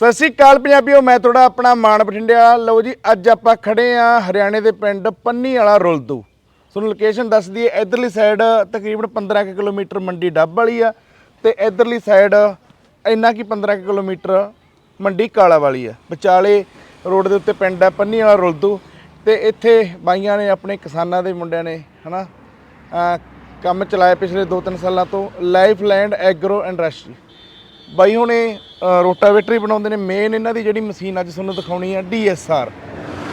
ਸਤਿ ਸ਼੍ਰੀ ਅਕਾਲ ਪੰਜਾਬੀਓ, ਮੈਂ ਤੁਹਾਡਾ ਆਪਣਾ ਮਾਨ ਬਠਿੰਡਿਆ ਲਓ ਜੀ, ਅੱਜ ਆਪਾਂ ਖੜੇ ਆ ਹਰਿਆਣੇ ਦੇ ਪਿੰਡ ਪੰਨੀ ਵਾਲਾ ਰੁਲਦੂ ਤੁਹਾਨੂੰ ਲੋਕੇਸ਼ਨ ਦੱਸ ਦਈਏ, ਇਧਰਲੀ ਸਾਈਡ ਤਕਰੀਬਨ 15 ਕੁ ਕਿਲੋਮੀਟਰ ਮੰਡੀ ਡੱਬ ਵਾਲੀ ਆ ਤੇ ਇਧਰਲੀ ਸਾਈਡ ਇੰਨਾ ਕੀ 15 ਕੁ ਕਿਲੋਮੀਟਰ ਮੰਡੀ ਕਾਲਾ ਵਾਲੀ ਆ। ਵਿਚਾਲੇ ਰੋਡ ਦੇ ਉੱਤੇ ਪਿੰਡ ਆ ਪੰਨੀ ਵਾਲਾ ਰੁਲਦੂ ਤੇ ਇੱਥੇ ਬਾਈਆਂ ਨੇ ਆਪਣੇ ਕਿਸਾਨਾਂ ਦੇ ਮੁੰਡਿਆਂ ਨੇ, ਹਨਾ ਅਹ ਕੰਮ ਚਲਾਇਆ ਪਿਛਲੇ 2-3 ਸਾਲਾਂ ਤੋਂ ਲਾਈਫ ਲੈਂਡ ਐਗਰੋ ਇੰਡਸਟਰੀ ਬਾਈ ਹੁਣੇ ਰੋਟਾਵੇਟਰ ਹੀ ਬਣਾਉਂਦੇ ਨੇ। ਮੇਨ ਇਹਨਾਂ ਦੀ ਜਿਹੜੀ ਮਸ਼ੀਨ ਅੱਜ ਤੁਹਾਨੂੰ ਦਿਖਾਉਣੀ ਆ ਡੀਐਸਆਰ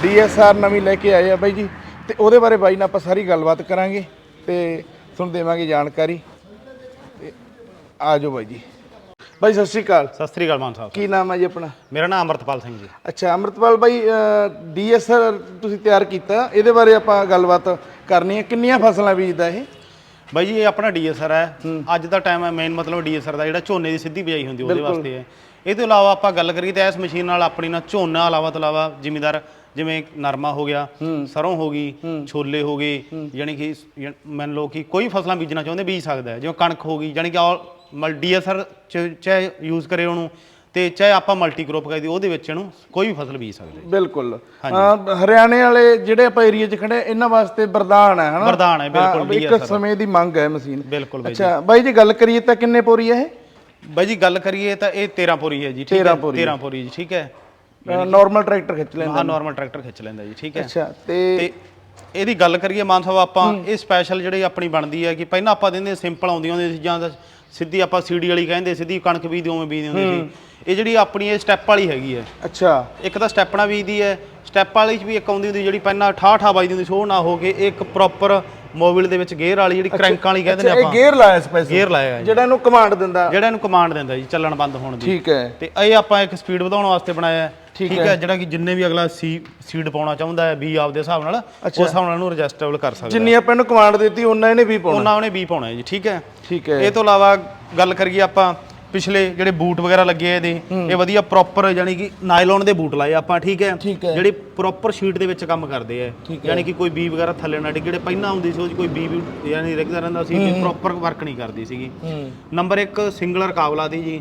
ਡੀਐਸਆਰ ਨਵੀਂ ਲੈ ਕੇ ਆਏ ਆ ਬਾਈ ਜੀ। ਤੇ ਉਹਦੇ ਬਾਰੇ ਬਾਈ ਨਾਲ ਆਪਾਂ ਸਾਰੀ ਗੱਲਬਾਤ ਕਰਾਂਗੇ ਤੇ ਤੁਹਾਨੂੰ ਦੇਵਾਂਗੇ ਜਾਣਕਾਰੀ। ਤੇ ਆ ਜਾਓ ਬਾਈ ਜੀ। ਬਾਈ ਸਤਿ ਸ਼੍ਰੀ ਅਕਾਲ। ਸਤਿ ਸ੍ਰੀ ਅਕਾਲ ਮਾਨ ਸਾਹਿਬ। ਕੀ ਨਾਮ ਹੈ ਜੀ ਆਪਣਾ? ਮੇਰਾ ਨਾਮ ਅਮਰਤਪਾਲ ਸਿੰਘ ਜੀ। ਅੱਛਾ ਅਮਰਤਪਾਲ ਬਾਈ ਡੀਐਸਆਰ ਤੁਸੀਂ ਤਿਆਰ ਕੀਤਾ। ਇਹਦੇ ਬਾਰੇ ਆਪਾਂ ਗੱਲਬਾਤ ਕਰਨੀ ਹੈ ਕਿੰਨੀਆਂ ਫਸਲਾਂ ਬੀਜਦਾ ਇਹ? ਬਾਈ ਜੀ ਇਹ ਆਪਣਾ ਡੀਐਸਆਰ ਹੈ। ਅੱਜ ਦਾ ਟਾਈਮ ਹੈ ਮੇਨ ਮਤਲਬ ਡੀਐਸਆਰ ਦਾ ਜਿਹੜਾ ਝੋਨੇ ਦੀ ਸਿੱਧੀ ਬਿਜਾਈ ਹੁੰਦੀ ਉਹਦੇ ਵਾਸਤੇ ਹੈ ਇਹ ਤੋਂ ਇਲਾਵਾ ਆਪਾਂ ਗੱਲ ਕਰੀਏ ਤਾਂ ਇਸ ਮਸ਼ੀਨ ਨਾਲ ਆਪਣੀ ਨਾਲ ਝੋਨਾ ਇਲਾਵਾ ਤੋਂ ਇਲਾਵਾ ਜ਼ਿਮੀਦਾਰ ਜਿਵੇਂ ਨਰਮਾ ਹੋ ਗਿਆ ਸਰੋਂ ਹੋ ਗਈ ਛੋਲੇ ਹੋ ਗਏ ਯਾਨੀ ਕਿ ਮੰਨ ਲਓ ਕਿ ਕੋਈ ਫਸਲਾਂ ਬੀਜਣਾ ਚਾਹੁੰਦੇ ਬੀਜ ਸਕਦਾ ਹੈ। ਜਿਵੇਂ ਕਣਕ ਹੋ ਗਈ ਯਾਨੀ ਕਿ ਮਲ ਡੀਐਸਆਰ ਚਾਹੇ ਯੂਜ਼ ਕਰੇ ਉਹਨੂੰ। ਤੇ ਚਾਹੇ ਆਪਾਂ ਮਲਟੀ ਕ੍ਰੋਪ ਕਰੀਏ ਉਹਦੇ ਵਿੱਚ ਇਹਨੂੰ ਕੋਈ ਵੀ ਫਸਲ ਬੀਜ ਸਕਦੇ। ਬਿਲਕੁਲ। ਅਹ ਹਰਿਆਣੇ ਵਾਲੇ ਜਿਹੜੇ ਆਪਾਂ ਏਰੀਆ 'ਚ ਖੜੇ ਇਹਨਾਂ ਵਾਸਤੇ ਵਰਦਾਨ ਹੈ ਹਨਾ? ਵਰਦਾਨ ਹੈ, ਬਿਲਕੁਲ, ਹਾਂ, ਇੱਕ ਸਮੇਂ ਦੀ ਮੰਗ ਹੈ ਮਸ਼ੀਨ। ਬਿਲਕੁਲ ਬਾਈ ਅੱਛਾ ਬਾਈ ਜੀ ਗੱਲ ਕਰੀਏ ਤਾਂ ਕਿੰਨੇ ਪੋਰੀ ਹੈ ਬਾਈ ਜੀ ਗੱਲ ਕਰੀਏ ਤਾਂ ਇਹ 13 ਪੋਰੀ ਹੈ ਜੀ ਠੀਕ ਹੈ 13 ਪੋਰੀ 13 ਪੋਰੀ ਜੀ ਠੀਕ ਹੈ? ਇਹ ਨਾਰਮਲ ਟਰੈਕਟਰ ਖਿੱਚ ਲੈਂਦਾ ਆਹ ਨਾਰਮਲ ਟਰੈਕਟਰ ਖਿੱਚ ਲੈਂਦਾ ਜੀ ਠੀਕ ਹੈ? ਅੱਛਾ ਤੇ ਤੇ ਇਹਦੀ ਗੱਲ ਕਰੀਏ ਮਾਨ ਸਾਹਿਬ ਆਪਾਂ ਇਹ ਸਪੈਸ਼ਲ ਜਿਹੜੀ ਆਪਣੀ ਬਣਦੀ ਹੈ ਕਿ ਪਹਿਲਾਂ ਆਪਾਂ ਦਿੰਦੇ ਸਿੰਪਲ ਆਉਂਦੀਆਂ ਹੁੰਦੀਆਂ ਸੀ ਜਾਂ ਤਾਂ ਸਿੱਧੀ ਆਪਾਂ ਸੀਡੀ ਵਾਲੀ ਕਹਿੰਦੇ ਸਿੱਧੀ ਕਣਕ ਬੀਜਦੇ ਉਵੇਂ ਬੀਜਦੇ ਹੁੰਦੇ ਸੀ। ਇਹ ਜਿਹੜੀ ਆਪਣੀ ਇਹ ਸਟੈਪ ਵਾਲੀ ਹੈਗੀ ਹੈ। ਅੱਛਾ। ਇੱਕ ਤਾਂ ਸਟੈਪ ਨਾਲ ਬੀਜਦੀ ਹੈ ਸਟੈਪ ਵਾਲੀ ਚ ਵੀ ਇੱਕ ਆਉਂਦੀ ਹੁੰਦੀ ਜਿਹੜੀ ਪਹਿਲਾਂ 68 ਵੱਜਦੀ ਹੁੰਦੀ ਸੀ ਉਹ ਨਾ ਹੋ ਕੇ ਇਹ ਇੱਕ ਪ੍ਰੋਪਰ ਮੋਬਾਈਲ ਦੇ ਵਿੱਚ ਗੇਅਰ ਵਾਲੀ ਜਿਹੜੀ ਕ੍ਰੈਂਕਾਂ ਵਾਲੀ ਕਹਿੰਦੇ ਨੇ ਅੱਛਾ ਇਹ ਆਪਾਂ। ਗੇਅਰ ਲਾਇਆ ਸਪੈਸ਼ਲ ਗੇਅਰ ਲਾਇਆ ਹੈ ਜਿਹੜਾ ਇਹਨੂੰ ਕਮਾਂਡ ਦਿੰਦਾ। ਜਿਹੜਾ ਇਹਨੂੰ ਕਮਾਂਡ ਦਿੰਦਾ ਜੀ ਚੱਲਣ ਬੰਦ ਹੋਣ ਦੀ। ਠੀਕ ਹੈ। ਤੇ ਇਹ ਆਪਾਂ ਇੱਕ ਸਪੀਡ ਵਧਾਉਣ ਵਾਸਤੇ ਬਣਾਇਆ ਹੈ। ਠੀਕ ਹੈ ਜਿਹੜਾ ਕਿ ਜਿੰਨੇ ਵੀ ਅਗਲਾ ਸੀ ਸੀਡ ਪਾਉਣਾ ਚਾਹੁੰਦਾ ਹੈ ਵੀ ਆਪਦੇ ਹਿਸਾਬ ਨਾਲ ਉਸ ਹਿਸਾਬ ਨਾਲ ਇਹਨੂੰ ਰਜਿਸਟਰੇਬਲ ਕਰ ਸਕਦਾ ਜਿੰਨੀ ਆਪਾਂ ਇਹਨੂੰ ਕਮਾਂਡ ਦਿੱਤੀ ਉਹਨਾਂ ਇਹਨੇ ਵੀ ਪਾਉਣਾ। ਉਹਨਾਂ ਉਹਨੇ ਵੀ ਪਾਉਣਾ ਹੈ ਜੀ ਠੀਕ ਹੈ। ਠੀਕ ਹੈ। ਇਹ ਤੋਂ ਇਲਾਵਾ ਗੱਲ ਕਰੀਏ ਆਪਾਂ ਪਿਛਲੇ ਜਿਹੜੇ ਬੂਟ ਵਗੈਰਾ ਲੱਗੇ ਆ ਇਹਦੇ ਇਹ ਵਧੀਆ ਪ੍ਰੋਪਰ ਯਾਨੀ ਕਿ ਨਾਈਲੌਨ ਦੇ ਬੂਟ ਲਾਏ ਆਪਾਂ ਠੀਕ ਹੈ। ਜਿਹੜੇ ਪ੍ਰੋਪਰ ਸ਼ੀਟ ਦੇ ਵਿੱਚ ਕੰਮ ਕਰਦੇ ਆ। ਯਾਨੀ ਕਿ ਕੋਈ ਬੀ ਵਗੈਰਾ ਥੱਲੇ ਨਾ ਡਿੱਗੇ ਜਿਹੜੇ ਪਹਿਲਾਂ ਹੁੰਦੀ ਸੀ ਉਹ 'ਚ ਕੋਈ ਬੀ ਵੀ ਯਾਨੀ ਰਿਗਦਾ ਰਹਿੰਦਾ ਸੀ ਕਿ ਪ੍ਰੋਪਰ ਵਰਕ ਨਹੀਂ ਕਰਦੀ ਸੀਗੀ। ਨੰਬਰ 1 ਸਿੰਗਲ ਰਕਾਬਲਾ ਦੀ ਜੀ।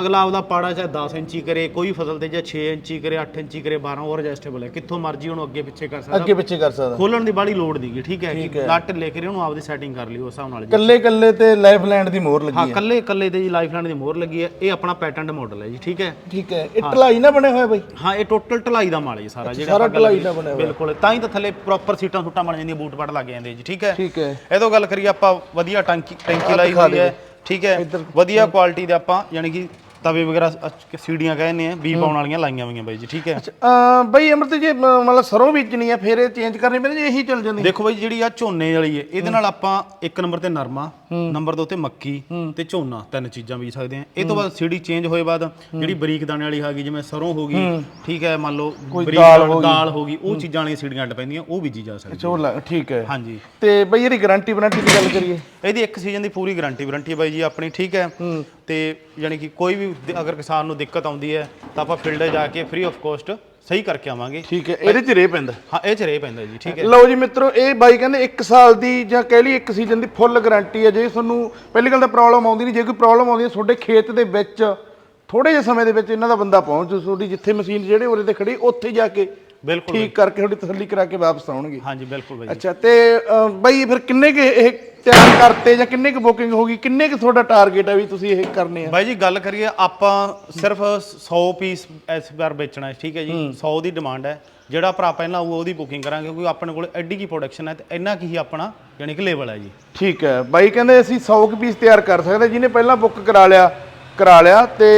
ਅਗਲਾ ਆਪਦਾ ਪਾੜਾ ਚਾਹੇ 10 ਇੰਚੀ ਕਰੇ ਕੋਈ ਫਸਲ ਤੇ ਜਾਂ 6 ਇੰਚੀ ਕਰੇ 8 ਇੰਚੀ ਕਰੇ 12 ਉਹ ਐਡਜਸਟੇਬਲ ਹੈ। ਕਿੱਥੋਂ ਮਰਜ਼ੀ ਉਹਨੂੰ ਅੱਗੇ ਪਿੱਛੇ ਕਰ ਸਕਦਾ। ਅੱਗੇ ਪਿੱਛੇ ਕਰ ਸਕਦਾ। ਖੋਲਣ ਦੀ ਬਾੜੀ ਲੋੜ ਨਹੀਂਗੀ ਠੀਕ ਹੈ ਕਿ ਲੱਟ ਲੈ ਕੇ ਉਹਨੂੰ ਆਪਦੀ ਸੈਟਿੰਗ ਕਰ ਲਈ ਉਸ ਹਿਸਾਬ ਨਾਲ ਜੀ। ਕੱਲੇ ਕੱਲੇ ਤੇ ਲਾਈਫ ਲੈਂਡ ਦੀ ਮੋਹਰ ਲੱਗੀ ਹਾਂ ਕੱਲੇ ਕੱਲੇ ਤੇ ਜੀ ਲਾਈਫਲਾਈਨ ਦੀ ਮੋਹਰ ਲੱਗੀ ਹੈ। ਇਹ ਆਪਣਾ ਪੈਟੈਂਟ ਮਾਡਲ ਹੈ ਜੀ ਠੀਕ ਹੈ। ਠੀਕ ਹੈ। ਇਹ ਢਲਾਈ ਨਾ ਬਣਿਆ ਹੋਇਆ ਬਾਈ? ਹਾਂ ਇਹ ਟੋਟਲ ਢਲਾਈ ਦਾ ਮਾਲ ਹੈ ਸਾਰਾ ਜਿਹੜਾ ਸਾਰਾ ਢਲਾਈ ਦਾ ਬਣਿਆ ਹੋਇਆ। ਬਿਲਕੁਲ ਤਾਂ ਹੀ ਤਾਂ ਥੱਲੇ ਪ੍ਰੋਪਰ ਸੀਟਾਂ ਸੁੱਟਾਂ ਬਣ ਜਾਂਦੀਆਂ ਬੂਟ ਪੜ ਲੱਗ ਜਾਂਦੇ ਜੀ ਠੀਕ ਹੈ? ਠੀਕ ਹੈ। ਇਹ ਤੋਂ ਗੱਲ ਕਰੀਏ ਆਪਾਂ ਵਧੀਆ ਟੈਂਕੀ ਟੈਂਕੀ ਲਾਈ ਹੋਈ ਹੈ ਠੀਕ ਹੈ? ਵਧੀਆ ਕੁਆਲਿਟੀ ਦੇ ਆਪਾਂ ਯਾਨੀ ਕਿ ਤਵੇ ਵਗੈਰਾ ਅ- ਸੀੜੀਆਂ ਕਹਿੰਦੇ ਆ ਵੀ ਪਾਉਣ ਵਾਲੀਆਂ ਲਾਈਆਂ ਹੋਈਆਂ ਬਾਈ ਜੀ ਠੀਕ ਹੈ? ਅਹ ਬਾਈ ਅਮਰਤ ਜੀ ਮ- ਮਤਲਬ ਸਰੋਂ ਬੀਜਣੀ ਆ ਫਿਰ ਇਹ ਚੇਂਜ ਕਰਨੀ ਪੈਂਦੀ ਜੀ ਇਹੀ ਚੱਲ ਜਾਂਦੀ? ਦੇਖੋ ਬਾਈ ਜਿਹੜੀ ਆ ਝੋਨੇ ਵਾਲੀ ਹੈ ਇਹਦੇ ਨਾਲ ਆਪਾਂ ਇੱਕ ਨੰਬਰ ਤੇ ਨਰਮਾ ਨੰਬਰ 2 ਤੇ ਮੱਕੀ ਤੇ ਝੋਨਾ ਤਿੰਨ ਚੀਜ਼ਾਂ ਬੀਜ ਸਕਦੇ ਆ। ਇਹ ਤੋਂ ਬਾਅਦ ਸੀੜੀ ਚੇਂਜ ਹੋਏ ਬਾਅਦ ਜਿਹੜੀ ਬਰੀਕ ਦਾਣੇ ਵਾਲੀ ਆ ਗਈ ਜਿਵੇਂ ਸਰੋਂ ਹੋ ਗਈ ਠੀਕ ਹੈ ਮੰਨ ਲਓ ਬਰੀਕ ਦਾਲ ਦਾਲ ਹੋ ਗਈ। ਉਹ ਚੀਜ਼ਾਂ ਵਾਲੀਆਂ ਸੀੜੀਆਂ ਅੱਡ ਪੈਂਦੀਆਂ ਉਹ ਬੀਜੀ ਜਾ ਸਕਦੀ ਚੋਲਾ ਠੀਕ ਹੈ। ਹਾਂਜੀ। ਤੇ ਬਈ ਇਹਦੀ ਗਾਰੰਟੀ ਵਾਰੰਟੀ ਦੀ ਗੱਲ ਕਰੀਏ? ਇਹਦੀ ਇੱਕ ਸੀਜ਼ਨ ਦੀ ਪੂਰੀ ਗਾਰੰਟੀ ਵਾਰੰਟੀ ਹੈ ਬਾਈ ਜੀ ਆਪਣੀ ਠੀਕ ਹੈ। ਤੇ ਯਾਨੀ ਕਿ ਕੋਈ ਵੀ ਦ- ਅਗਰ ਕਿਸਾਨ ਨੂੰ ਦਿੱਕਤ ਆਉਂਦੀ ਹੈ ਤਾਂ ਆਪਾਂ ਫੀਲਡ ਜਾ ਕੇ ਫ੍ਰੀ ਆਫ ਕਾਸਟ ਸਹੀ ਕਰਕੇ ਆਵਾਂਗੇ। ਠੀਕ ਹੈ ਇਹਦੇ ਚ ਰੇ ਪੈਂਦਾ। ਹਾਂ ਇਹ ਚ ਰੇ ਪੈਂਦਾ ਜੀ ਠੀਕ ਹੈ। ਲਓ ਜੀ ਮਿੱਤਰੋ ਇਹ ਬਾਈ ਕਹਿੰਦੇ 1 ਸਾਲ ਦੀ ਜਾਂ ਕਹਿ ਲਈ 1 ਸੀਜ਼ਨ ਦੀ ਫੁੱਲ ਗਾਰੰਟੀ ਹੈ। ਜੇ ਤੁਹਾਨੂੰ ਪਹਿਲੀ ਗੱਲ ਤਾਂ ਪ੍ਰੋਬਲਮ ਆਉਂਦੀ ਨਹੀਂ ਜੇ ਕੋਈ ਪ੍ਰੋਬਲਮ ਆਉਂਦੀ ਹੈ ਤੁਹਾਡੇ ਖੇਤ ਦੇ ਵਿੱਚ ਥੋੜੇ ਜਿਹੇ ਸਮੇਂ ਦੇ ਵਿੱਚ ਇਹਨਾਂ ਦਾ ਬੰਦਾ ਪਹੁੰਚ ਜੂ ਤੁਹਾਡੀ ਜਿੱਥੇ ਮਸ਼ੀਨ ਜਿਹੜੇ ਉਰੇ ਤੇ ਖੜੀ ਉੱਥੇ ਜਾ ਕੇ ਬਿਲਕੁਲ ਠੀਕ ਕਰਕੇ ਤੁਹਾਡੀ ਤਸੱਲੀ ਕਰਾ ਕੇ ਵਾਪਸ ਆਉਣਗੇ। ਹਾਂਜੀ ਬਿਲਕੁਲ ਬਾਈ। ਅੱਛਾ ਤੇ ਅ, ਬਾਈ ਫਿਰ ਕਿੰਨੇ ਕੁ ਇਹ ਤਿਆਰ ਕਰਤੇ ਜਾਂ ਕਿੰਨੇ ਕੁ ਬੁਕਿੰਗ ਹੋ ਗਈ? ਕਿੰਨੇ ਕੁ ਤੁਹਾਡਾ ਟਾਰਗੇਟ ਹੈ ਵੀ ਤੁਸੀਂ ਇਹ ਕਰਨੇ ਆ? ਬਾਈ ਜੀ ਗੱਲ ਕਰੀਏ ਆਪਾਂ ਸਿਰਫ 100 ਪੀਸ ਇਸ ਵਾਰ ਵੇਚਣਾ ਹੈ ਠੀਕ ਹੈ ਜੀ। 100 ਦੀ ਡਿਮਾਂਡ ਹੈ। ਜਿਹੜਾ ਭਰਾ ਪਹਿਲਾਂ ਆਊ ਉਹਦੀ ਬੁਕਿੰਗ ਕਰਾਂਗੇ ਕਿਉਂਕਿ ਆਪਣੇ ਕੋਲ ਐਡੀ ਕੀ ਪ੍ਰੋਡਕਸ਼ਨ ਹੈ ਤੇ ਇੰਨਾ ਕੀ ਹੀ ਆਪਣਾ ਯਾਨੀ ਕਿ ਲੈਵਲ ਹੈ ਜੀ। ਠੀਕ ਹੈ। ਬਾਈ ਕਹਿੰਦੇ ਅਸੀਂ 100 ਕੁ ਪੀਸ ਤਿਆਰ ਕਰ ਸਕਦੇ ਜਿਹਨੇ ਪਹਿਲਾਂ ਬੁੱਕ ਕਰਾ ਲਿਆ ਕਰਾ ਲਿਆ ਤੇ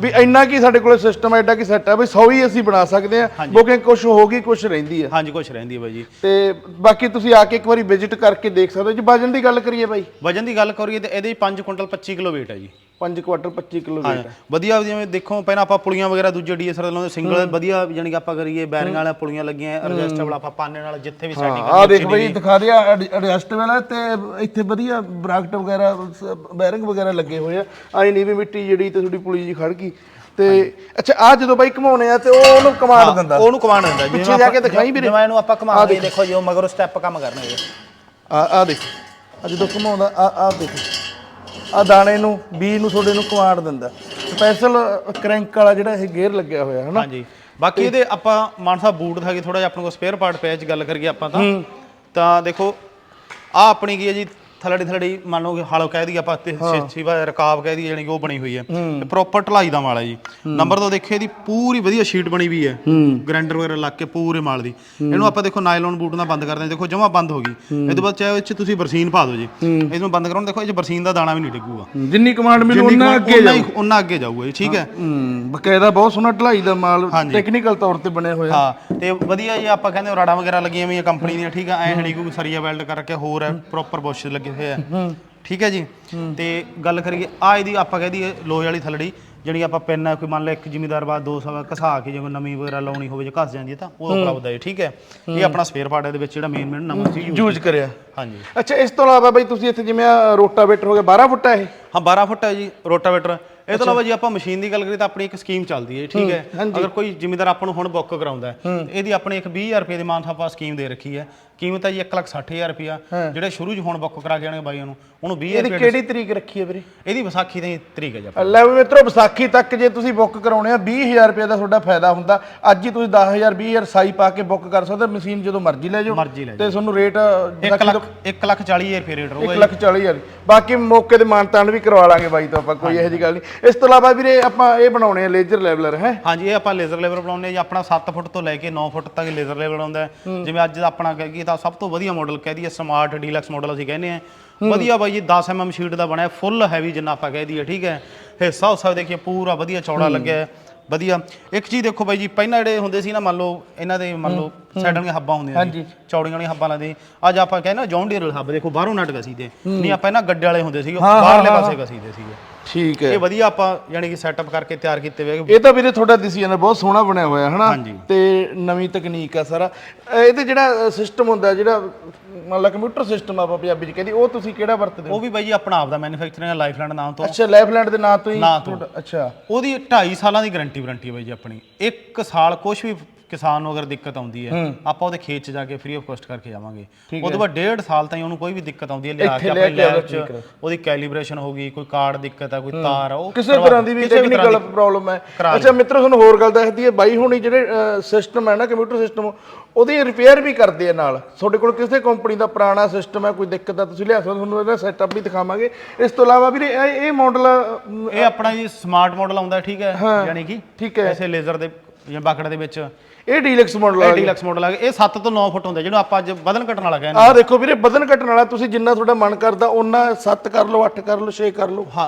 ਵੀ ਇੰਨਾ ਕੀ ਸਾਡੇ ਕੋਲ ਸਿਸਟਮ ਐਡਾ ਕੀ ਸੈੱਟ ਹੈ ਵੀ 100 ਹੀ ਅਸੀਂ ਬਣਾ ਸਕਦੇ ਆ। ਬੁਕਿੰਗ ਕੁਝ ਹੋਗੀ ਕੁਝ ਰਹਿੰਦੀ ਹੈ ਹਾਂਜੀ ਕੁਛ ਰਹਿੰਦੀ ਹੈ ਬਾਈ ਜੀ। ਤੇ ਬਾਕੀ ਤੁਸੀਂ ਆ ਕੇ ਇੱਕ ਵਾਰੀ ਵਿਜ਼ਿਟ ਕਰਕੇ ਦੇਖ ਸਕਦੇ ਹੋ। ਜੀ ਵਜਨ ਦੀ ਗੱਲ ਕਰੀਏ ਬਾਈ। ਵਜਨ ਦੀ ਗੱਲ ਕਰੀਏ ਤੇ ਇਹਦੇ 5 ਕੁਇੰਟਲ 25 ਕਿਲੋ weight ਹੈ ਜੀ। 5 ਕੁਆਟਰ 25 ਕਿਲੋ weight ਹੈ ਵਧੀਆ ਜਿਵੇਂ ਦੇਖੋ ਪਹਿਲਾਂ ਆਪਾਂ ਪੁਲੀਆਂ ਵਗੈਰਾ ਦੂਜੇ ਡੀਐਸਆਰ ਦੇ ਲਾਉਂਦੇ ਸਿੰਗਲ ਵਧੀਆ ਯਾਨੀ ਕਿ ਆਪਾਂ ਕਰੀਏ ਬੈਰਿੰਗ ਵਾਲੀਆਂ ਪੁਲੀਆਂ ਲੱਗੀਆਂ ਐਡਜਸਟੇਬਲ ਆਪਾਂ ਪਾਣੇ ਨਾਲ ਜਿੱਥੇ ਵੀ ਸੈਟਿੰਗ ਆ ਦੇਖ ਬਾਈ ਦਿਖਾ ਦਿਆ ਐਡਜਸਟੇਬਲ ਹੈ ਤੇ ਇੱਥੇ ਵਧੀਆ ਬ੍ਰਾਕਟ ਵਗੈਰਾ ਬੈਰਿੰਗ ਵਗੈਰਾ ਲੱਗੇ ਹੋਏ ਆ। ਆਈ ਨੀਵੀਂ ਮਿੱਟੀ ਜਿਹੜੀ ਤੇ ਤੁਹਾਡੀ ਪੁਲੀ ਜੀ ਖੜ ਗਈ। ਤੇ ਅੱਛਾ ਆ ਜਦੋਂ ਬਾਈ ਘਮਾਉਣੇ ਆ ਤੇ ਉਹ ਉਹਨੂੰ ਕਮਾਂਡ ਦਿੰਦਾ। ਉਹਨੂੰ ਕਮਾਂਡ ਦਿੰਦਾ ਜਿਵੇਂ ਪਿੱਛੇ ਜਾ ਕੇ ਦਿਖਾਈ ਵੀਰੇ। ਜਿਵੇਂ ਇਹਨੂੰ ਆਪਾਂ ਘਮਾਉਂਦੇ ਦੇਖੋ। ਜੀ ਉਹ ਮਗਰੋਂ ਸਟੈਪ ਕੰਮ ਕਰਨਗੇ। ਆ ਆ ਦੇਖ। ਆ ਜਦੋਂ ਘਮਾਉਂਦਾ ਆ ਆ ਦੇਖ। ਆ ਦਾਣੇ ਨੂੰ ਬੀ ਨੂੰ ਤੁਹਾਡੇ ਨੂੰ ਕਮਾਂਡ ਦਿੰਦਾ। ਸਪੈਸ਼ਲ ਕ੍ਰੈਂਕ ਵਾਲਾ ਜਿਹੜਾ ਇਹ ਗੇਅਰ ਲੱਗਿਆ ਹੋਇਆ ਹੈ ਨਾ ਹਾਂਜੀ। ਬਾਕੀ ਇਹਦੇ ਆਪਾਂ ਮਾਨ ਸਾਹਿਬ ਬੂਟ ਦਾ ਕੀ ਥੋੜਾ ਜਿਹਾ ਆਪਣੇ ਕੋਲ ਸਪੇਅਰ ਪਾਰਟ ਪਿਆ ਚ ਗੱਲ ਕਰੀਏ ਆਪਾਂ ਤਾਂ। ਤਾਂ ਦੇਖੋ ਆ ਆਪਣੀ ਕੀ ਹੈ ਜੀ? ਥਲੜੀ ਥਲੜੀ ਮੰਨ ਲਓ ਕਿ ਹਲ ਕਹਿ ਦਈਏ ਆਪਾਂ ਤੇ ਸਿਵਾ ਰਕਾਬ ਕਹਿ ਦਈਏ ਜਾਨੀ ਕਿ ਉਹ ਬਣੀ ਹੋਈ ਹੈ। ਤੇ ਪ੍ਰੋਪਰ ਢਲਾਈ ਦਾ ਮਾਲ ਹੈ ਜੀ। ਨੰਬਰ ਤੋਂ ਦੇਖੇ ਇਹਦੀ ਪੂਰੀ ਵਧੀਆ ਸ਼ੀਟ ਬਣੀ ਵੀ ਹੈ। ਗ੍ਰੈਂਡਰ ਵਗੈਰਾ ਲੱਗ ਕੇ ਪੂਰੇ ਮਾਲ ਦੀ। ਇਹਨੂੰ ਆਪਾਂ ਦੇਖੋ ਨਾਈਲਨ ਬੂਟ ਨਾਲ ਬੰਦ ਕਰਦੇ ਹਾਂ। ਦੇਖੋ ਜਮਾ ਬੰਦ ਹੋ ਗਈ। ਇਹ ਤੋਂ ਬਾਅਦ ਚਾਹੇ ਇਹ ਚ ਤੁਸੀਂ ਬਰਸੀਨ ਪਾ ਦਿਓ ਜੀ। ਇਹਨੂੰ ਬੰਦ ਕਰਾਉਣ ਦੇਖੋ ਇਹ ਚ ਬਰਸੀਨ ਦਾ ਦਾਣਾ ਵੀ ਨਹੀਂ ਡਿੱਗੂਗਾ। ਜਿੰਨੀ ਕਮਾਂਡ ਮਿਲੂ ਉਹਨਾਂ ਅੱਗੇ ਉਹਨਾਂ ਅੱਗੇ ਜਾਊਗਾ ਜੀ ਠੀਕ ਹੈ। ਬਕਾਇਦਾ ਬਹੁਤ ਸੋਹਣਾ ਢਲਾਈ ਦਾ ਮਾਲ ਟੈਕਨੀਕਲ ਤੌਰ ਤੇ ਬਣਿਆ ਹੋਇਆ। ਹਾਂ। ਤੇ ਵਧੀਆ ਜੀ ਆਪਾਂ ਕਹਿੰਦੇ ਰਾੜਾਂ ਵਗੈਰਾ ਲੱਗੀਆਂ ਹੋਈਆਂ ਕੰਪਨੀ ਦੀਆਂ ਠੀਕ ਆ ਐ ਹਣੀ ਕੋਈ ਸਰੀਆ ਵੈਲਡ ਕਰਕੇ ਹੋਰ ਹੈ ਪ੍ਰੋਪਰ ਬੁਸ਼ ਲੱਗੇ ਹੋਏ ਆ। ਠੀਕ ਹੈ ਜੀ? ਤੇ ਗੱਲ ਕਰੀਏ ਆ ਇਹਦੀ ਆਪਾਂ ਕਹਿ ਦਈਏ ਲੋਹੇ ਵਾਲੀ ਥਲੜੀ ਜਿਹੜੀ ਆਪਾਂ ਪੈਨ ਹੈ ਕੋਈ ਮੰਨ ਲਓ ਇੱਕ ਜ਼ਿਮੀਦਾਰ ਬਾਅਦ ਦੋ ਸਵਾ ਘਸਾ ਕੇ ਜੇ ਕੋਈ ਨਵੀਂ ਵਗੈਰਾ ਲਾਉਣੀ ਹੋਵੇ ਜੇ ਘਸ ਜਾਂਦੀ ਹੈ ਤਾਂ ਉਹ ਉਪਲਬਧ ਹੈ ਠੀਕ ਹੈ? ਇਹ ਆਪਣਾ ਸਪੇਅਰ ਪਾਰਟ ਇਹਦੇ ਵਿੱਚ ਜਿਹੜਾ ਮੇਨ ਮੇਨ ਨਵਾਂ ਸੀ ਯੂਜ਼ ਕਰਿਆ। ਹਾਂਜੀ। ਅੱਛਾ ਇਸ ਤੋਂ ਇਲਾਵਾ ਬਈ ਤੁਸੀਂ ਇੱਥੇ ਜਿਵੇਂ ਰੋਟਾਵੇਟਰ ਹੋ ਗਿਆ 12 ਫੁੱਟ ਹੈ ਇਹ? ਹਾਂ 12 ਫੁੱਟ ਹੈ ਜੀ ਰੋਟਾਵੇਟਰ। ਇਹ ਤੋਂ ਇਲਾਵਾ ਜੀ ਆਪਾਂ ਮਸ਼ੀਨ ਦੀ ਗੱਲ ਕਰੀਏ ਤਾਂ ਆਪਣੀ ਇੱਕ ਸਕੀਮ ਚੱਲਦੀ ਹੈ ਠੀਕ ਹੈ ਅਗਰ ਕੋਈ ਜ਼ਿਮੀਦਾਰ ਆਪਾਂ ਨੂੰ ਹੁਣ ਬੁੱਕ ਕਰਾਉਂਦਾ ਹੈ ਇਹਦੀ ਆਪਣੀ ਇੱਕ 20000 ਰੁਪਏ ਦੀ ਮਾਨ ਆਪਾਂ ਸਕੀਮ ਦੇ ਰੱਖੀ ਹੈ। ਕੀਮਤ ਹੈ ਜੀ 160000 ਰੁਪਿਆ ਜਿਹੜੇ ਸ਼ੁਰੂ 'ਚ ਹੁਣ ਬੁੱਕ ਕਰਾ ਕੇ ਆਣਗੇ ਬਾਈਆਂ ਨੂੰ ਉਹਨੂੰ 20000 ਇਹਦੀ ਰੁਪਏ ਕਿਹੜੀ ਤਰੀਕ ਰੱਖੀ ਹੈ ਵੀਰੇ? ਇਹਦੀ ਵਿਸਾਖੀ ਦੀ ਤਰੀਕ ਹੈ ਜੀ। ਲੈ ਵੀ ਮਿੱਤਰੋ ਵਿਸਾਖੀ ਤੱਕ ਜੇ ਤੁਸੀਂ ਬੁੱਕ ਕਰਾਉਣੇ ਆ 20000 ਰੁਪਏ ਦਾ ਤੁਹਾਡਾ ਫਾਇਦਾ ਹੁੰਦਾ। ਅੱਜ ਹੀ ਤੁਸੀਂ 10000 20000 ਸਾਈ ਪਾ ਕੇ ਬੁੱਕ ਕਰ ਸਕਦੇ ਹੋ ਮਸ਼ੀਨ ਜਦੋਂ ਮਰਜ਼ੀ ਲੈ ਜਾਓ। ਮਰਜ਼ੀ ਲੈ ਤੇ ਤੁਹਾਨੂੰ ਰੇਟ 1 ਲੱਖ 1 ਲੱਖ 40000 ਰੁਪਏ ਰੇਟ ਰਹੂਗਾ 1 ਲੱਖ 40 ਹਜ਼ਾਰ। ਬਾਕੀ ਮੌਕੇ ਤੇ ਮਾਨਤਾਨ ਵੀ ਕਰਵਾ ਲਾਂਗੇ ਬਾਈ ਤੋਂ ਆਪਾਂ ਕੋਈ ਇਹੋ ਜਿਹੀ ਗੱਲ ਨਹੀਂ। ਇਸ ਤੋਂ ਇਲਾਵਾ ਵੀਰੇ ਆਪਾਂ ਇਹ ਬਣਾਉਣੇ ਆ ਲੇਜ਼ਰ ਲੈਵਲਰ ਹੈ? ਹਾਂਜੀ ਇਹ ਆਪਾਂ ਲੇਜ਼ਰ ਲੈਵਲ ਬਣਾਉਂਦੇ ਆ ਜੀ। ਆਪਣਾ 7 ਫੁੱਟ ਤੋਂ ਲੈ ਕੇ 9 ਫੁੱਟ ਤੱਕ ਲੇਜ਼ਰ ਲੈਵਲ ਆਉਂਦਾ ਹੈ। ਜਿਵੇਂ ਅੱਜ ਦਾ ਆਪਣਾ ਕਹੀਏ ਤਾਂ ਸਭ ਤੋਂ ਵਧੀਆ ਮਾਡਲ ਕਹਿ ਦਈਏ ਸਮਾਰਟ ਡੀਲਕਸ ਮਾਡਲ ਅਸੀਂ ਕਹਿੰਦੇ ਆ। ਵਧੀਆ ਬਾਈ ਜੀ 10 mm ਸ਼ੀਟ ਦਾ ਬਣਿਆ ਫੁੱਲ ਹੈਵੀ ਜਿੰਨਾ ਆਪਾਂ ਕਹਿ ਦਈਏ ਠੀਕ ਹੈ? ਹਿੱਸਾ ਹੁੱਸਾ ਦੇਖੀਏ ਪੂਰਾ ਵਧੀਆ ਚੌੜਾ ਲੱਗਿਆ ਹੈ, ਵਧੀਆ। ਇੱਕ ਚੀਜ਼ ਦੇਖੋ ਬਾਈ ਜੀ ਪਹਿਲਾਂ ਜਿਹੜੇ ਹੁੰਦੇ ਸੀ ਨਾ ਮੰਨ ਲਓ ਇਹਨਾਂ ਦੇ ਮੰਨ ਲਓ ਸਾਈਡਾਂ ਦੀਆਂ ਹੱਬਾਂ ਹੁੰਦੀਆਂ ਸੀ ਚੌੜੀਆਂ ਵਾਲੀਆਂ ਹੱਬਾਂ ਲਾਦੇ ਅੱਜ ਆਪਾਂ ਕਹਿੰਦੇ ਨਾ ਜੌਨ ਡੀਅਰ ਹੱਬ ਦੇਖੋ ਬਾਹਰੋਂ ਨਟ ਘਸੀਦੇ। ਨਹੀਂ ਆਪਾਂ ਇਹਨਾਂ ਗੱਡੇ ਵਾਲੇ ਹੁੰਦੇ ਸੀਗੇ ਬਾਹਰਲੇ ਪਾਸੇ ਘਸੀਦੇ ਸੀਗੇ। ਠੀਕ ਹੈ। ਇਹ ਵਧੀਆ ਆਪਾਂ ਯਾਨੀ ਕਿ ਸੈਟਅਪ ਕਰਕੇ ਤਿਆਰ ਕੀਤੇ ਹੋਏ ਇਹ ਤਾਂ ਵੀਰੇ ਤੁਹਾਡਾ ਦਿਸੀ ਜਾਂਦਾ ਬਹੁਤ ਸੋਹਣਾ ਬਣਿਆ ਹੋਇਆ ਹਨਾ। ਤੇ ਨਵੀਂ ਤਕਨੀਕ ਆ ਸਾਰਾ। ਅਹ ਇਹਦੇ ਜਿਹੜਾ ਸਿਸਟਮ ਹੁੰਦਾ ਜਿਹੜਾ ਮੰਨ ਲਾ ਕੰਪਿਊਟਰ ਸਿਸਟਮ ਆਪਾਂ ਪੰਜਾਬੀ ਚ ਕਹਿੰਦੀ ਉਹ ਤੁਸੀਂ ਕਿਹੜਾ ਵਰਤਦੇ ਹੋ? ਉਹ ਵੀ ਬਾਈ ਜੀ ਆਪਣਾ ਆਪ ਦਾ ਮੈਨੂਫੈਕਚਰਿੰਗ ਹੈ ਲਾਈਫਲੈਂਡ ਨਾਮ ਤੋਂ। ਅੱਛਾ ਲਾਈਫਲੈਂਡ ਦੇ ਨਾਂ ਤੋਂ ਹੀ ਨਾਂ ਤੋਂ। ਤੁਹਾਡਾ- ਅੱਛਾ। ਉਹਦੀ 2.5 ਸਾਲਾਂ ਦੀ ਗਾਰੰਟੀ ਵਾਰੰਟੀ ਹੈ ਬਾਈ ਜੀ ਆਪਣੀ। ਇੱਕ ਸਾਲ ਕੁਝ ਵੀ ਕਿਸਾਨ ਨੂੰ ਅਗਰ ਦਿੱਕਤ ਆਉਂਦੀ ਹੈ ਆਪਾਂ ਉਹਦੇ ਖੇਤ 'ਚ ਜਾ ਕੇ ਫ੍ਰੀ ਆਫ ਕਾਸਟ ਕਰਕੇ ਜਾਵਾਂਗੇ। ਉਹ ਤੋਂ ਬਾਅਦ ਡੇਢ ਸਾਲ ਤਾਈਂ ਉਹਨੂੰ ਕੋਈ ਵੀ ਦਿੱਕਤ ਆਉਂਦੀ ਹੈ ਲਿਆ ਕੇ ਲੈ ਆਪਣੇ ਲੈਬ 'ਚ ਉਹਦੀ ਕੈਲੀਬ੍ਰੇਸ਼ਨ ਹੋ ਗਈ ਕੋਈ ਕਾਰਡ ਦਿੱਕਤ ਆ ਕੋਈ ਤਾਰ ਆ ਉਹ ਕਿਸੇ ਤਰ੍ਹਾਂ ਦੀ ਵੀ ਟੈਕਨੀਕਲ ਪ੍ਰੋਬਲਮ ਹੈ। ਅੱਛਾ ਮਿੱਤਰੋ ਤੁਹਾਨੂੰ ਹੋਰ ਗੱਲ ਦੱਸਦੀ ਹੈ ਬਾਈ ਹੁਣੀ ਜਿਹੜੇ ਸਿਸਟਮ ਹੈ ਨਾ ਕੰਪਿਊਟਰ ਸਿਸਟਮ ਉਹਦੀ ਰਿਪੇਅਰ ਵੀ ਕਰਦੇ ਆ ਨਾਲ। ਤੁਹਾਡੇ ਕੋਲ ਕਿਸੇ ਕੰਪਨੀ ਦਾ ਪੁਰਾਣਾ ਸਿਸਟਮ ਹੈ ਕੋਈ ਦਿੱਕਤ ਆ ਤੁਸੀਂ ਲਿਆ ਸਕਦੇ ਤੁਹਾਨੂੰ ਇਹਦਾ ਸੈਟਅਪ ਵੀ ਦਿਖਾਵਾਂਗੇ। ਇਸ ਤੋਂ ਇਲਾਵਾ ਵੀਰੇ ਇਹ ਇਹ ਮਾਡਲ ਇਹ ਆਪਣਾ ਜੀ ਸਮਾਰਟ ਮਾਡਲ ਆਉਂਦਾ ਠੀਕ ਹੈ ਯਾਨੀ ਕਿ ਠੀਕ ਹੈ। ਐਸੇ ਲੇਜ਼ਰ ਦੇ ਜਾਂ ਬਾਕੜ ਦੇ ਵਿੱਚ। ਇਹ ਡੀਲਕਸ ਮਾਡਲ ਆ ਇਹ ਡੀਲਕਸ ਮਾਡਲ ਆ। ਇਹ 7 ਤੋਂ 9 ਫੁੱਟ ਹੁੰਦਾ ਜਿਹਨੂੰ ਆਪਾਂ ਅੱਜ ਵਧਨ ਘਟਣ ਵਾਲਾ ਕਹਿੰਦੇ ਆਹ ਦੇਖੋ ਵੀਰੇ ਵਧਨ ਘਟਣ ਵਾਲਾ ਤੁਸੀਂ ਜਿੰਨਾ ਤੁਹਾਡਾ ਮਨ ਕਰਦਾ ਉਹਨਾਂ 7 ਕਰ ਲਓ 8 ਕਰ ਲਓ 6 ਕਰ ਲਓ। ਹਾਂ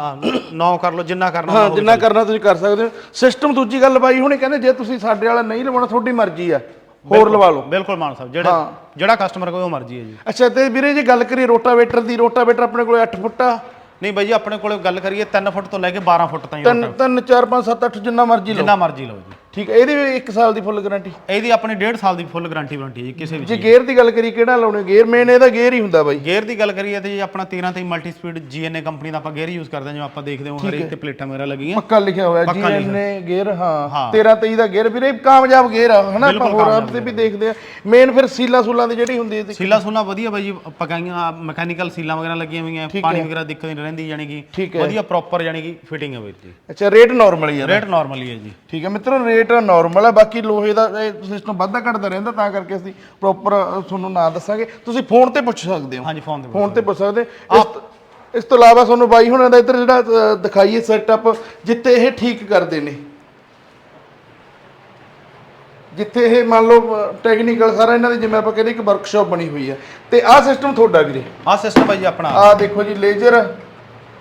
9 ਕਰ ਲਓ ਜਿੰਨਾ ਕਰਨਾ ਹਾਂ ਜਿੰਨਾ ਕਰਨਾ ਤੁਸੀਂ ਕਰ ਸਕਦੇ ਹੋ। ਸਿਸਟਮ ਦੂਜੀ ਗੱਲ ਬਾਈ ਹੁਣੇ ਕਹਿੰਦੇ ਜੇ ਤੁਸੀਂ ਸਾਡੇ ਵਾਲਾ ਨਹੀਂ ਲਵਾਉਣਾ ਤੁਹਾਡੀ ਮਰਜ਼ੀ ਆ। ਹੋਰ ਲਵਾ ਲਓ। ਬਿਲਕੁਲ ਮਾਨ ਸਾਹਿਬ ਜਿਹੜਾ ਜਿਹੜਾ ਕਸਟਮਰ ਕੋਈ ਉਹ ਮਰਜ਼ੀ ਹੈ ਜੀ। ਅੱਛਾ ਤੇ ਵੀਰੇ ਜੇ ਗੱਲ ਕਰੀਏ ਰੋਟਾਵੇਟਰ ਦੀ ਰੋਟਾਵੇਟਰ ਆਪਣੇ ਕੋਲ 8 ਫੁੱਟ ਆ। ਨਹੀਂ ਬਾਈ ਜੀ ਆਪਣੇ ਕੋਲੇ ਗੱਲ ਕਰੀਏ 3 ਫੁੱਟ ਤੋਂ ਲੈ ਕੇ 12 ਫੁੱਟ ਤਾਈਂ ਤਿੰਨ ਤਿੰਨ 4 5 7 8 ਜਿੰਨਾ ਮਰਜ਼ੀ ਲਓ। ਜਿੰਨਾ ਮਰਜ਼ੀ ਲਓ ਜੀ। ਠੀਕ ਹੈ ਇਹਦੀ ਵੀ 1 ਸਾਲ ਦੀ ਫੁੱਲ ਗਾਰੰਟੀ? ਇਹਦੀ ਆਪਣੀ 1.5 ਸਾਲ ਦੀ ਫੁੱਲ ਗਾਰੰਟੀ ਵਾਰੰਟੀ ਹੈ ਜੀ ਕਿਸੇ ਵੀ ਜੇ ਗੇਅਰ ਦੀ ਗੱਲ ਕਰੀ ਕਿਹੜਾ ਲਾਉਣੇ? ਗੇਅਰ ਮੇਨ ਇਹਦਾ ਗੇਅਰ ਹੀ ਹੁੰਦਾ ਬਾਈ। ਗੇਅਰ ਦੀ ਗੱਲ ਕਰੀਏ ਤੇ ਜੀ ਆਪਣਾ 13 ਤੇ ਮਲਟੀ ਸਪੀਡ GNA ਕੰਪਨੀ ਦਾ ਆਪਾਂ ਗੇਅਰ ਯੂਜ਼ ਕਰਦੇ ਹਾਂ ਜਿਵੇਂ ਆਪਾਂ ਦੇਖਦੇ ਹਾਂ ਹਰੇਕ ਤੇ ਪਲੇਟਾਂ ਵਗੈਰਾ ਲੱਗੀਆਂ। ਪੱਕਾ ਲਿਖਿਆ ਹੋਇਆ ਜੀ ਪੱਕਾ ਲਿਖਿਆ। ਇਹਨੇ ਗੇਅਰ ਹਾਂ। 13 23 ਦਾ ਗੇਅਰ ਵੀਰੇ ਕਾਮਯਾਬ ਗੇਅਰ ਆ ਹਨਾ? ਆਪਾਂ ਹੋਰ ਆਪ ਤੇ ਵੀ ਦੇਖਦੇ ਆ ਮੇਨ ਫਿਰ ਸੀਲਾ ਸੂਲਾਂ ਦੀ ਜਿਹੜੀ ਹੁੰਦੀ ਹੈ ਸੀਲਾ ਸੂਲਾ ਵਧੀਆ ਬਾਈ ਜੀ ਪਕਾਈਆਂ ਮਕੈਨੀਕਲ ਸੀਲਾਂ ਵਗੈਰਾ ਲੱਗੀਆਂ ਹੋਈਆਂ ਪਾਣੀ ਵਗੈਰਾ ਦਿੱਕਤ ਨਹੀਂ ਰਹਿੰਦੀ ਯਾਨੀ ਕਿ ਹੈ। ਵਧੀਆ ਪ੍ਰੋਪਰ ਯਾਨੀ ਕਿ ਫਿਟਿੰਗ ਹੈ ਵੀਰ ਜੀ। ਅੱਛਾ ਰੇਟ ਨਾਰਮਲ ਹੀ ਆ ਰੇਟ ਨਾਰਮਲ ਹੀ ਹੈ ਜੀ। ਠੀਕ ਹੈ ਮਿੱਤਰੋ ਰੇਟ ਨਾਰਮਲ ਹੈ ਬਾਕੀ ਲੋਹੇ ਦਾ ਸਿਸਟਮ ਵੱਧਦਾ ਘਟਦਾ ਰਹਿੰਦਾ ਤਾਂ ਕਰਕੇ ਅਸੀਂ ਪ੍ਰੋਪਰ ਤੁਹਾਨੂੰ ਨਾ ਦੱਸਾਂਗੇ। ਤੁਸੀਂ ਫੋਨ ਤੇ ਪੁੱਛ ਸਕਦੇ ਹੋ। ਹਾਂਜੀ ਫੋਨ ਦੇ ਫੋਨ ਤੇ ਪੁੱਛ ਸਕਦੇ ਇਸ ਤੋਂ- ਇਸ ਤੋਂ ਇਲਾਵਾ ਤੁਹਾਨੂੰ ਬਾਈ ਹੁਣਾਂ ਦਾ ਇੱਧਰ ਜਿਹੜਾ ਦਿਖਾਈਏ ਸੈਟਅਪ ਜਿੱਥੇ ਇਹ ਠੀਕ ਕਰਦੇ ਨੇ। ਜਿੱਥੇ ਇਹ ਮੰਨ ਲਓ ਟੈਕਨੀਕਲ ਸਾਰਾ ਇਹਨਾਂ ਦੀ ਜਿਵੇਂ ਆਪਾਂ ਕਹਿੰਦੇ ਇੱਕ ਵਰਕਸ਼ਾਪ ਬਣੀ ਹੋਈ ਹੈ। ਤੇ ਆਹ ਸਿਸਟਮ ਤੁਹਾਡਾ ਵੀਰੇ। ਆਹ ਸਿਸਟਮ ਬਾਈ ਜੀ ਆਪਣਾ। ਆਹ ਦੇਖੋ ਜੀ laser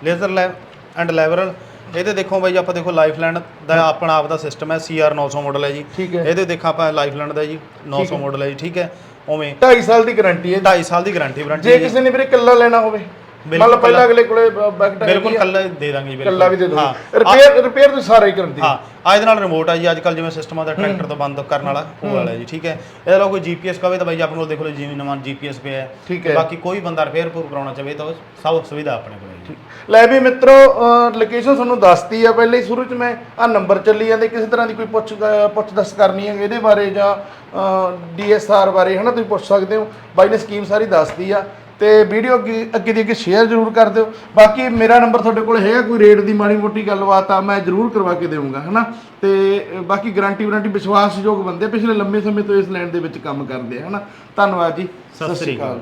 laser lab and leveller ਇਹਦੇ ਦੇਖੋ ਬਾਈ ਆਪਾਂ ਦੇਖੋ ਲਾਈਫਲੈਂਡ ਦਾ ਆਪਣਾ ਆਪ ਦਾ ਸਿਸਟਮ ਹੈ CR 900 ਮਾਡਲ ਹੈ ਜੀ। ਠੀਕ ਹੈ। ਇਹਦੇ ਦੇਖਾਂ ਆਪਾਂ ਲਾਈਫਲੈਂਡ ਦਾ ਜੀ 900 ਮਾਡਲ ਹੈ। ਜੀ ਠੀਕ ਹੈ। ਉਵੇਂ 2.5 ਸਾਲ ਦੀ ਗਾਰੰਟੀ ਹੈ 2.5 ਸਾਲ ਦੀ ਗਾਰੰਟੀ ਵਾਰੰਟੀ ਜੇ ਕਿਸੇ ਨੇ ਵੀਰੇ ਕੱਲਾ ਲੈਣਾ ਹੋਵੇ। ਮੰਨ ਲਓ ਪਹਿਲਾਂ ਅਗਲੇ ਕੋਲੇ ਬੈਕਟ ਬਿਲਕੁਲ ਕੱਲਾ ਦੇ ਦਾਂਗੇ ਜੀ ਕੱਲਾ ਵੀ ਦੇ ਦੋ ਹਾਂ। ਰਿਪੇਅਰ ਰਿਪੇਅਰ ਤੁਸੀਂ ਸਾਰਾ ਕਰਦੇ ਹਾਂ ਆ ਇਹਦੇ ਨਾਲ ਰਿਮੋਟ ਆ ਜੀ ਅੱਜ ਕੱਲ ਜਿਵੇਂ ਸਿਸਟਮ ਦਾ ਟਰੈਕਟਰ ਤੋਂ ਬੰਦ ਕਰਨ ਵਾਲਾ ਉਹ ਵਾਲਾ ਜੀ ਠੀਕ ਹੈ। ਇਹਦੇ ਨਾਲ ਕੋਈ ਜੀਪੀਐਸ ਕਵੇ ਤਾਂ ਬਾਈ ਆਪਣੇ ਕੋਲ ਦੇਖ ਲਓ ਜਿਵੇਂ ਨਵਾਂ ਜੀਪੀਐਸ ਪਿਆ ਹੈ। ਠੀਕ ਹੈ। ਬਾਕੀ ਕੋਈ ਬੰਦਾ ਰਿਪੇਅਰ ਪੂਰ ਕਰਾਉਣਾ ਚਾਹਵੇ ਤਾਂ ਸਭ ਸੁਵਿਧਾ ਆਪਣੇ ਕੋਲ ਲੈ ਵੀ ਮਿੱਤਰੋ ਲੋਕੇਸ਼ਨ ਤੁਹਾਨੂੰ ਦੱਸਤੀ ਆ ਪਹਿਲੇ ਹੀ ਸ਼ੁਰੂ ਚ ਮੈਂ ਆ ਨੰਬਰ ਚੱਲੀ ਜਾਂਦੇ ਕਿਸੇ ਤਰ੍ਹਾਂ ਦੀ ਕੋਈ ਪੁੱਛ ਪੁੱਛ ਦੱਸ ਕਰਨੀ ਹੈ ਇਹਦੇ ਬਾਰੇ ਜਾਂ ਡੀਐਸਆਰ ਬਾਰੇ ਹਨਾ ਤੁਸੀਂ ਪੁੱਛ ਸਕਦੇ ਹੋ। ਬਾਈ ਨੇ ਸਕੀਮ ਸਾਰੀ ਦੱਸਦੀ ਆ। ਤੇ ਵੀਡੀਓ ਅੱਗੇ ਦੀ ਅੱਗੇ ਸ਼ੇਅਰ ਜ਼ਰੂਰ ਕਰ ਦਿਓ। ਬਾਕੀ ਮੇਰਾ ਨੰਬਰ ਤੁਹਾਡੇ ਕੋਲ ਹੈਗਾ ਕੋਈ ਰੇਟ ਦੀ ਮਾੜੀ ਮੋਟੀ ਗੱਲਬਾਤ ਆ ਮੈਂ ਜ਼ਰੂਰ ਕਰਵਾ ਕੇ ਦੇਵਾਂਗਾ ਹਨਾ? ਤੇ ਬਾਕੀ ਗਾਰੰਟੀ ਵਾਰੰਟੀ ਵਿਸ਼ਵਾਸਯੋਗ ਬੰਦੇ ਪਿਛਲੇ ਲੰਮੇ ਸਮੇਂ ਤੋਂ ਇਸ ਲਾਈਨ ਦੇ ਵਿੱਚ ਕੰਮ ਕਰਦੇ ਆ ਹਨਾ? ਧੰਨਵਾਦ ਜੀ ਸਤਿ ਸ੍ਰੀ ਅਕਾਲ।